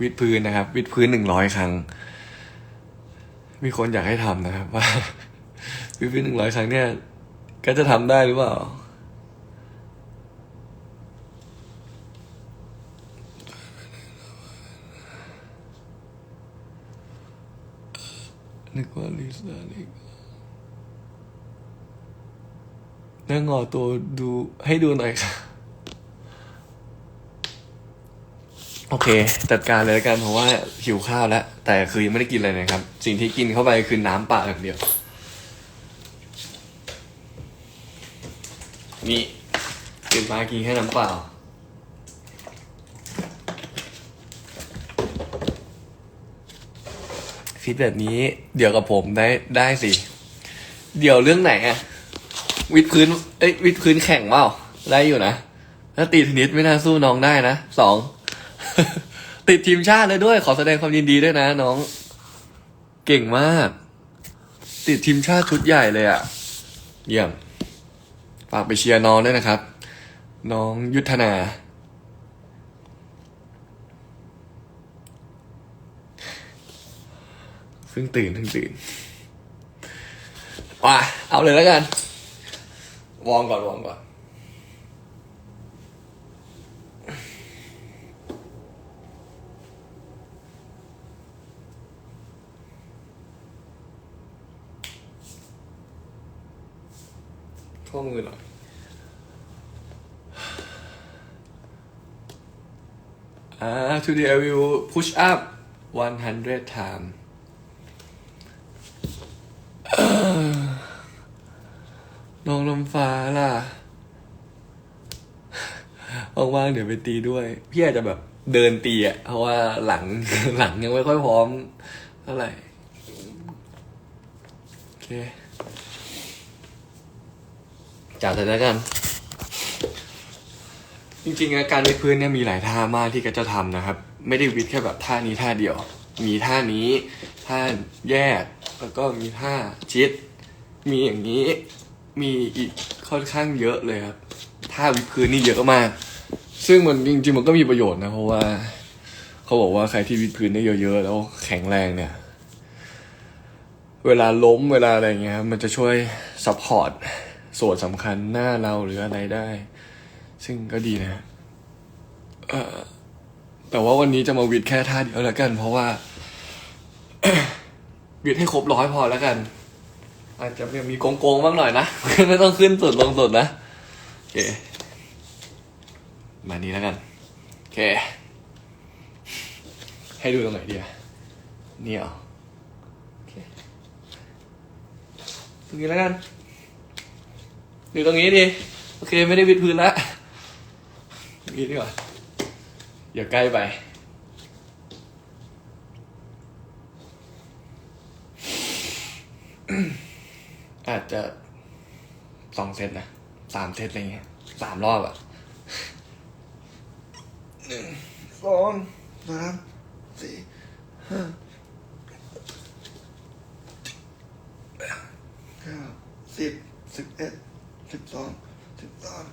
วิดพื้นนะครับ วิดพื้นหนึ่งร้อยครั้ง มีคนอยากให้ทำนะครับ ว่า วิดพื้นหนึ่งร้อยครั้งเนี่ย ก็จะทำได้หรือเปล่านึกว่าลิซ่านี่นั่งงอตัวดูให้ดูหน่อยค่ะ โอเค จัดการเลยแล้วกันเพราะว่าหิวข้าวแล้ว แต่คือยังไม่ได้กินอะไรนะครับ สิ่งที่กินเข้าไปคือน้ำเปล่าอย่างเดียว นี่กินมากินแค่น้ำเปล่าคิดแบบนี้เดี๋ยวกับผมได้ได้สิ เดี๋ยวเรื่องไหนอะวิดพื้น เอ้ยวิดพื้นแข่งเปล่าได้อยู่นะ ถ้าตีเทนนิสไม่น่าสู้น้องได้นะสอง ติดทีมชาติเลยด้วย ขอแสดงความยินดีด้วยนะน้อง เก่งมาก ติดทีมชาติชุดใหญ่เลยอะ่ะ เยี่ยมฝากไปเชียร์น้องด้วยนะครับ น้องยุทธนาเพิ่งตื่นเพิ่งตื่นว่ะเอาเลยแล้วกัน วอร์มก่อนวอร์มก่อน ข้อมือหน่อยอ่า today I will push up 100 time น้องลมฟ้าล่ะว่างๆเดี๋ยวไปตีด้วย พี่อาจจะแบบเดินตีอะ เพราะว่าหลังหลังยังไม่ค่อยพร้อมเท่าไหร่ โอเค จัดเลยแล้วกัน จริงๆอาการวิดพื้นเนี่ยมีหลายท่ามากที่ก็จะทำนะครับ ไม่ได้วิดแค่แบบท่านี้ท่าเดียว มีท่านี้ท่าแยก แล้วก็มีท่าชิด มีอย่างนี้ มีอีกค่อนข้างเยอะเลยครับ ท่าวิดพื้นนี่เยอะมาก ซึ่งมันจริงๆมันก็มีประโยชน์นะเพราะว่าเขาบอกว่าใครที่วิดพื้นได้เยอะๆ แล้วแข็งแรงเนี่ย เวลาล้มเวลาอะไรเงี้ยมันจะช่วยซัพพอร์ต ส่วนสำคัญหน้าเราหรืออะไรได้ ซึ่งก็ดีนะแต่ว่าวันนี้จะมาวิดแค่ท่าเดียวแล้วกัน เพราะว่าวิดให้ครบร้อยพอแล้วกัน อาจจะมีโกงๆบ้างหน่อยนะ ไม่ต้องขึ้นสุดลงสุดนะโอเคมานี้แล้วกันโอเค ให้ดูตรงไหนดีอะนี่เหรอโอเคตรงนี้แล้วกัน หรือตรงนี้ดีโอเคไม่ได้วิดพื้นล้วตรงนี้ดีกว่าอย่าใกล้ไป อาจจะสองเซตนะสามเซตอะไรเงี้ยสามรอบอะหนึ่งสองสามสี่ห้าเก้าสิบสิบเอ็ด สิบสองสิบสาม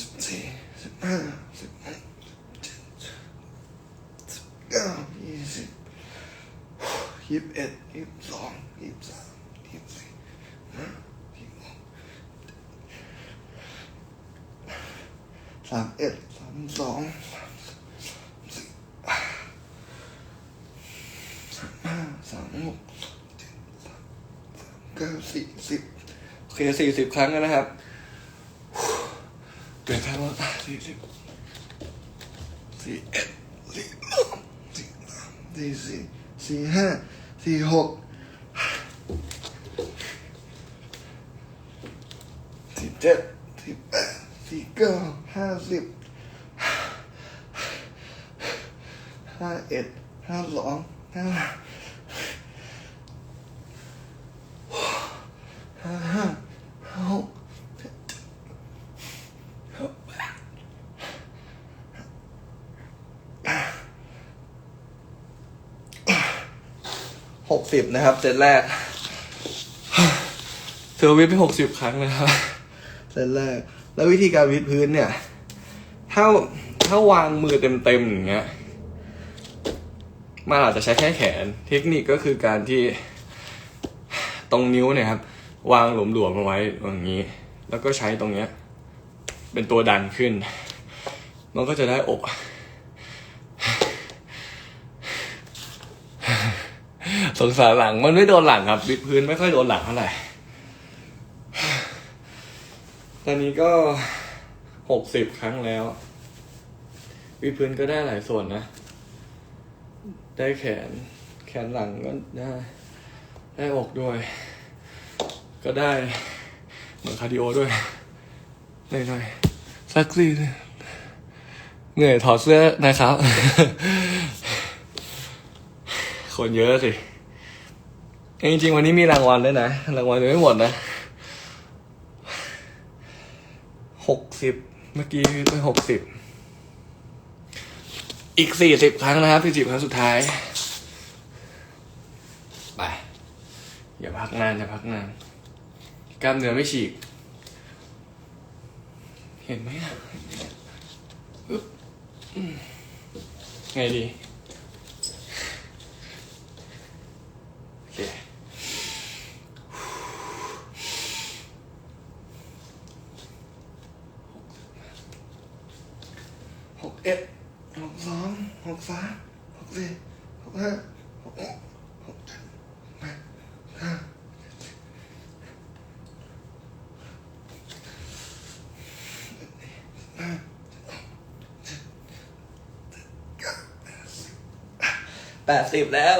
สิบสี่สิบห้าสิบหกสิบเจ็ดสิบเก้ายี่สิบยี่สิบเอ็ดยี่สิบสองยี่สิบสามยี่สิบสี่ห้ายี่สิบหกสามเอ็ดสามสองสามสี่สามห้าสามหกเจ็ดสามสามเก้าสี่สิบ โอเคสี่สิบครั้งแล้วนะครับเปลี่ยนครั้งว่าสี่สิบสี่เอ็ดสี่สองสี่สามสี่สี่สี่ห้าสี่หกสี่เจ็ดสี่แปดสี่เก้าห้าสิบห้าเอ็ดห้าสองห้าห้าห้าห้าหกเจ็ดห้าแปดหกสิบ นะครับเซตแรก เธอวิดไปหกสิบครั้งนะครับเซตแรก แล้ววิธีการวิดพื้นเนี่ย ถ้าถ้าวางมือเต็มๆอย่างเงี้ยมันอาจจะใช้แค่แขน เทคนิคก็คือการที่ตรงนิ้วเนี่ยครับ วางหลวมๆเอาไว้อย่างนี้ แล้วก็ใช้ตรงเนี้ย เป็นตัวดันขึ้น มันก็จะได้อก สงสารหลังมันไม่โดนหลังครับวิดพื้นไม่ค่อยโดนหลังเท่าไหร่ ตอนนี้ก็หกสิบครั้งแล้ววิดพื้นก็ได้หลายส่วนนะ ได้แขน แขนหลังก็ได้ ได้อกด้วย ก็ได้ เหมือนคาร์ดิโอด้วยหน่อยๆสักสี่เหนื่อยถอดเสื้อนะครับ คนเยอะสิ จริงๆวันนี้มีรางวัลด้วยนะ รางวัลยังไม่หมดนะหกสิบเมื่อกี้ไปหกสิบอีกสี่สิบครั้งนะครับสี่สิบครั้งสุดท้าย ไป อย่าพักนานอย่าพักนานกล้ามเนื้อไม่ฉีก เห็นไหมอะไงดี โอเค หกเอ็ดหกสองหกสามหกสี่ ห้าหกหกเจ็ดแปดเก้าแปดสิบแล้ว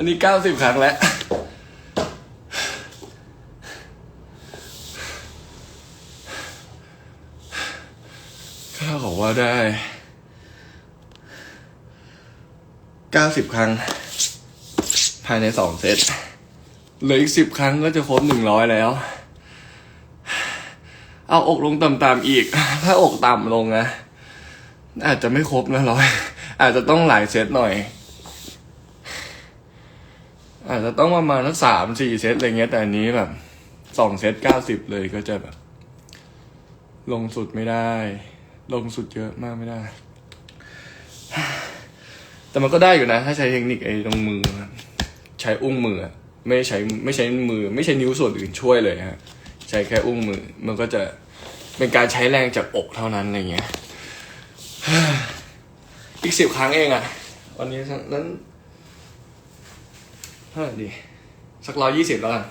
อันนี้เก้าสิบครั้งแล้ว ข้าบอกว่าได้เก้าสิบครั้ง ภายในสองเซต เหลืออีกสิบครั้งก็จะครบหนึ่งร้อยแล้ว เอาอกลงต่ำๆอีก ถ้าอกต่ำลงนะ อาจจะไม่ครบนะร้อย อาจจะต้องหลายเซตหน่อย อาจจะต้องประมาณสักสามสี่เซตอะไรเงี้ย แต่อันนี้แบบสองเซตเก้าสิบเลยก็จะแบบ ลงสุดไม่ได้ ลงสุดเยอะมากไม่ได้ แต่มันก็ได้อยู่นะ ถ้าใช้เทคนิคไอ้ตรงมือ ใช้อุ้งมือ ไม่ใช้ไม่ใช้มือ ไม่ใช้นิ้วส่วนอื่นช่วยเลยฮะ ใช้แค่อุ้งมือ มันก็จะเป็นการใช้แรงจากอกเท่านั้นอะไรเงี้ยอีกสิบครั้งเองอะวันนี้นั้น เท่าไหร่ดี สักร้อยยี่สิบแล้วกัน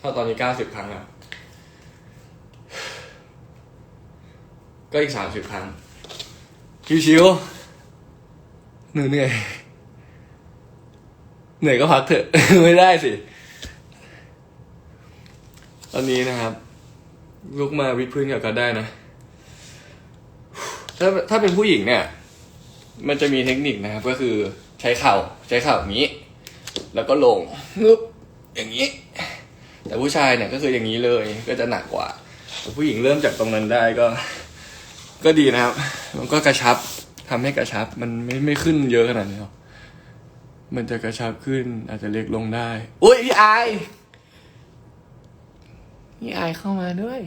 ถ้าตอนนี้เก้าสิบครั้งแล้วก็อีกสามสิบครั้ง ชิวๆเหนื่อยเหนื่อยเหนื่อยก็พักเถอะ ไม่ได้สิ ตอนนี้นะครับ ลุกมาวิดพื้นกับกันได้นะ ถ้าถ้าเป็นผู้หญิงเนี่ย มันจะมีเทคนิคนะครับ ก็คือใช้เข่าใช้เข่าอย่างนี้ แล้วก็ลงงึบอย่างนี้ แต่ผู้ชายเนี่ยก็คืออย่างนี้เลยก็จะหนักกว่าผู้หญิงเริ่มจากตรงนั้นได้ก็ ก็ดีนะครับ มันก็กระชับทำให้กระชับ มันไม่ไม่ขึ้นเยอะขนาดนี้หรอกมันจะกระชับขึ้น อาจจะเล็กลงได้อุ้ยพี่ไอายพี่ไอายเข้ามาด้วย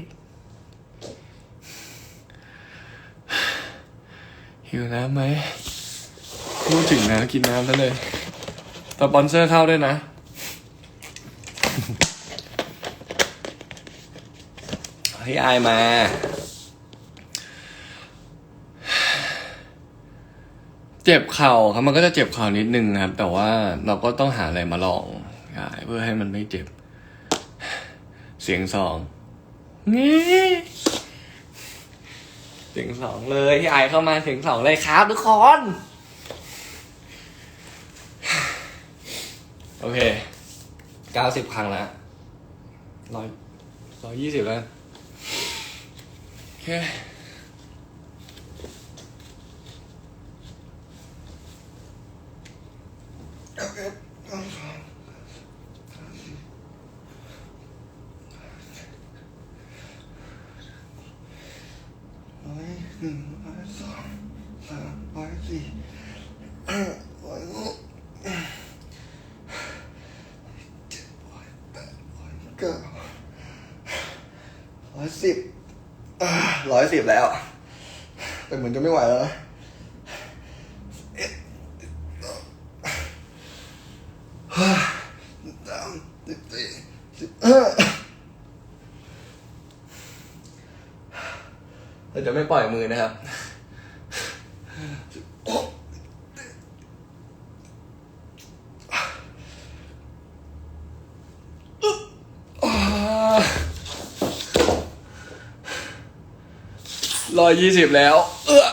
หิวน้ำไหมพูดถึงนะกินน้ำแล้วเลย สปอนเซอร์เข้าด้วยนะ พี่อายมา เจ็บเข่าครับมันก็จะเจ็บเข่านิดนึงครับ แต่ว่าเราก็ต้องหาอะไรมาลองเพื่อให้มันไม่เจ็บ เสียงสองนี่เสียงสองเลยพี่ไอายเข้ามาเสียงสองเลยครับทุกคน โอเคเก้าสิบครั้งแล้วร้อยร้อยยี่สิบแล้วโอเค โอเค นึ่งร้อยสองสามร้อยสี่ห้าร้อยหกเจ็ดร้อยแปดร้อยเก้าร้อยสิบอ่าร้ อยสิบแล้ว แต่เหมือนจะไม่ไหวแล้วนะเราจะไม่ปล่อยมือนะครับ ร้อยยี่สิบแล้ว เออ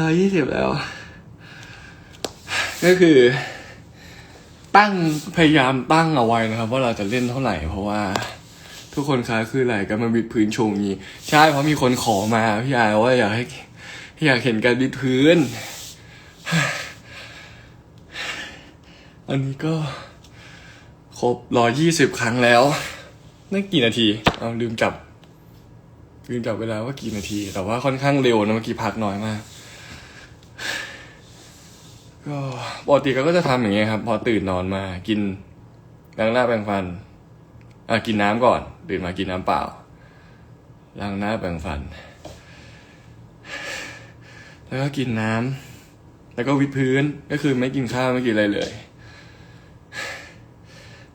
ร้อยยี่สิบแล้ว ก็คือ ตั้งพยายามตั้งเอาไว้นะครับ ว่าเราจะเล่นเท่าไหร่ เพราะว่า ทุกคนคะคืออะไรกันมาบิดพื้นโชว์งี้ ใช่เพราะมีคนขอมาพี่ยายว่าอยากให้อยากเห็นการบิดพื้น อันนี้ก็ครบร้อยยี่สิบครั้งแล้ว นั่นกี่นาทีเอาลืมจับ ลืมจับเวลาว่ากี่นาที แต่ว่าค่อนข้างเร็วนะเมื่อกี้พักน้อยมาก ก็ปกติก็จะทำอย่างเงี้ยครับ พอตื่นนอนมา กินล้างหน้าแปรงฟัน อะกินน้ำก่อนตื่นมากินน้ำเปล่าล้างหน้าแปรงฟัน แล้วก็กินน้ำแล้วก็วิดพื้นก็คือไม่กินข้าวไม่กินอะไรเลย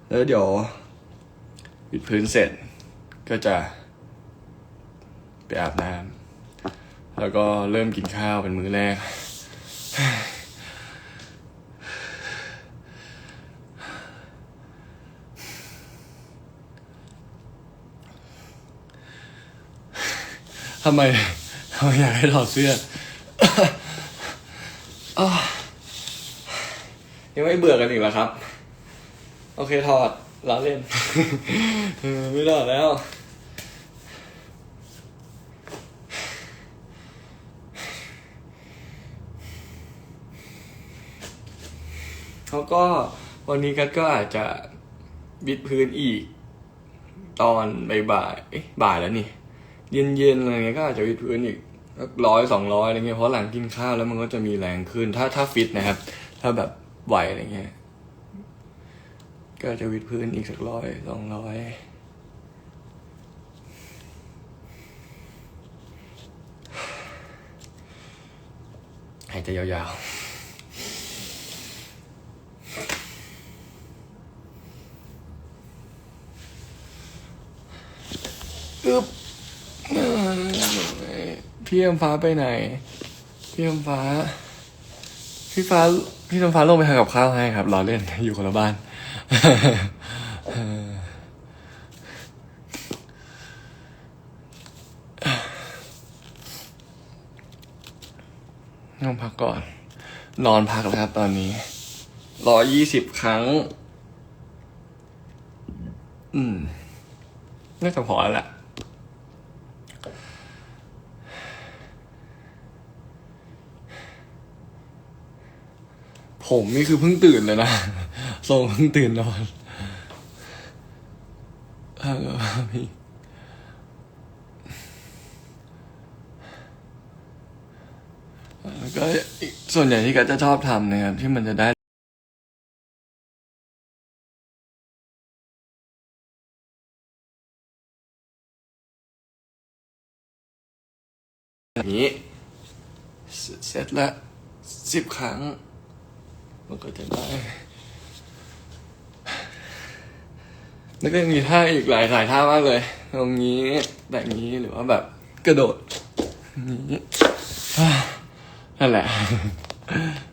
แล้วเดี๋ยว วิดพื้นเสร็จ ก็จะ ไปอาบน้ำแล้วก็เริ่มกินข้าวเป็นมื้อแรก ทำไมทำไมอยากให้ถอดเสื้อยังไม่เบื่อกันอีกเหรอครับ โอเคถอดล้อเล่น ไม่ถอดแล้วเขาก็วันนี้กัดก็อาจจะบิดพื้นอีก ตอนบ่ายเอ๊ะบ่ายแล้วนี่ เย็นๆอะไรเงี้ยก็อาจจะวิดพื้นอีกร้อยสองร้อยอะไรเงี้ยเพราะหลังกินข้าวแล้วมันก็จะมีแรงขึ้น ถ้าถ้าฟิตนะครับ ถ้าแบบไหวอะไรเงี้ย ก็จะวิดพื้นอีกสักร้อยสองร้อยหายใจยาวๆอึบพี่อมฟ้าไปไหน พี่อมฟ้า พี่ฟ้า พี่อมฟ้าลงไปทำกับข้าวให้ครับรอเล่นอยู่คนละบ้าน นอนพักก่อน นอนพักแล้วครับตอนนี้ร้อยยี่สิบครั้ง อืม น่าจะพอแล้วแหละผมนี่คือเพิ่งตื่นเลยนะ ทรงเพิ่งตื่นนอนเออพี่แล้วก็ส่วนใหญ่ที่ก็จะชอบทำนะครับ ที่มันจะได้นี้เสเสร็จละสิบครั้ง มันก็จะได้ แล้วก็ยังมีท่าอีกหลายหลายท่ามากเลยตรงนี้แบบนี้หรือว่าแบบกระโดดนี้อ่นั่นแหละ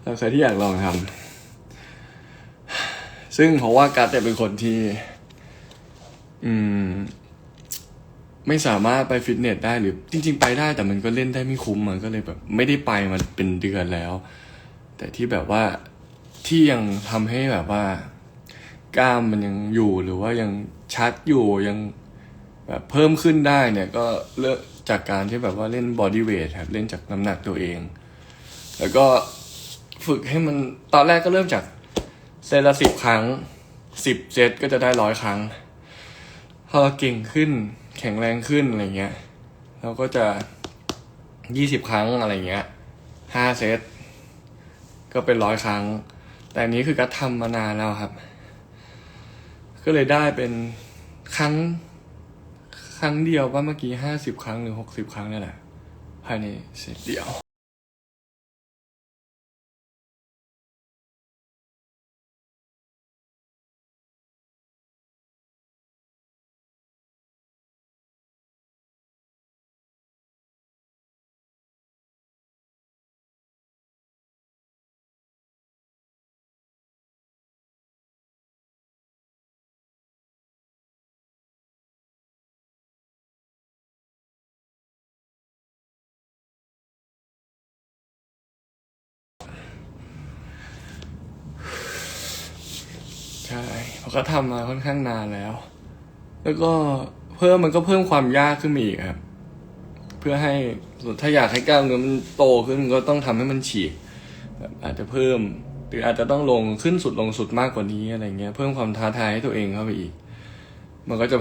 เราใครที่อยากลองทำซึ่งเพราะว่าการ์ดเนี่เป็นคนที่ อืม ไม่สามารถไปฟิตเนสได้หรือ จริง ๆ ไปได้แต่มันก็เล่นได้ไม่คุ้มมันก็เลยแบบ ไม่ได้ไปมันเป็นเดือนแล้ว แต่ที่แบบว่าที่ยังทำให้แบบว่า กล้ามมันยังอยู่หรือว่ายังชัดอยู่ยังแบบเพิ่มขึ้นได้เนี่ยก็เลิกจากการที่แบบว่าเล่นบอดี้เวทครับเล่นจากน้ำหนักตัวเอง แล้วก็ฝึกให้มันตอนแรกก็เริ่มจากเซตละสิบครั้งสิบเซตก็จะได้ร้อยครั้ง พอเก่งขึ้นแข็งแรงขึ้นอะไรเงี้ยเราก็จะยี่สิบครั้งอะไรเงี้ยห้าเซตก็เป็นร้อยครั้ง แต่นี้คือกัดทำมานานแล้วครับ ก็เลยได้เป็นครั้ง ครั้งเดียวว่าเมื่อกี้ห้าสิบครั้งหรือหกสิบครั้งนี่แหละภายในเซตเดียว ก็ทำมาค่อนข้างนานแล้ว แล้วก็เพิ่มมันก็เพิ่มความยากขึ้นมาอีกครับ เพื่อให้ถ้าอยากให้กล้ามเนื้อมันโตขึ้นก็ต้องทำให้มันฉีกอาจจะเพิ่มหรืออาจจะต้องลงขึ้นสุดลงสุดมากกว่านี้อะไรเงี้ยเพิ่มความท้าทายให้ตัวเองเข้าไปอีก มันก็จะ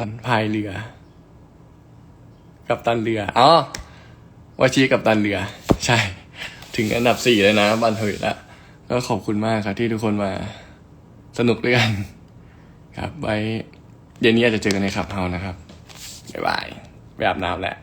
ตันพายเรือ กับตันเรืออ๋อวาชีกับตันเรือ ใช่ ถึงอันดับสี่เลยนะ บันเทิงแล้วก็ขอบคุณมากครับที่ทุกคนมาสนุกด้วยกัน ครับไว้เย็นนี้อาจจะเจอกันในขับเฮานะครับบ๊ายบายไปอาบน้ำแหละ